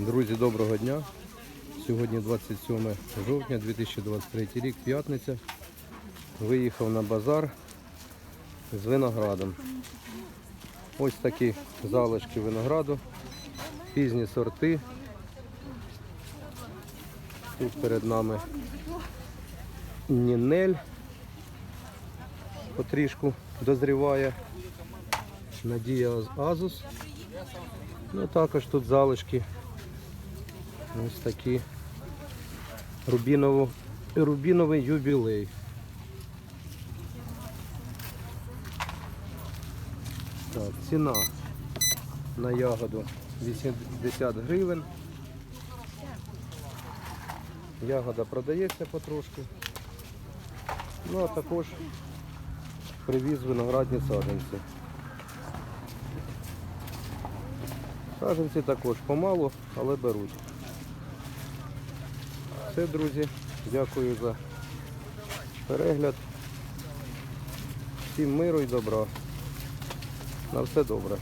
Друзі, доброго дня. Сьогодні 27 жовтня 2023 рік, п'ятниця. Виїхав на базар з виноградом. Ось такі залишки винограду, пізні сорти. Тут перед нами Нінель потрішку дозріває. Надія Азус. Ну також тут залишки. Ось такі рубіново, рубіновий юбілей. Так, ціна на ягоду 80 гривень. Ягода продається потрошки. Ну а також привіз виноградні саджанці. Саджанці також помалу, але беруть. Все, друзі, дякую за перегляд. Всім миру і добра. На все добре.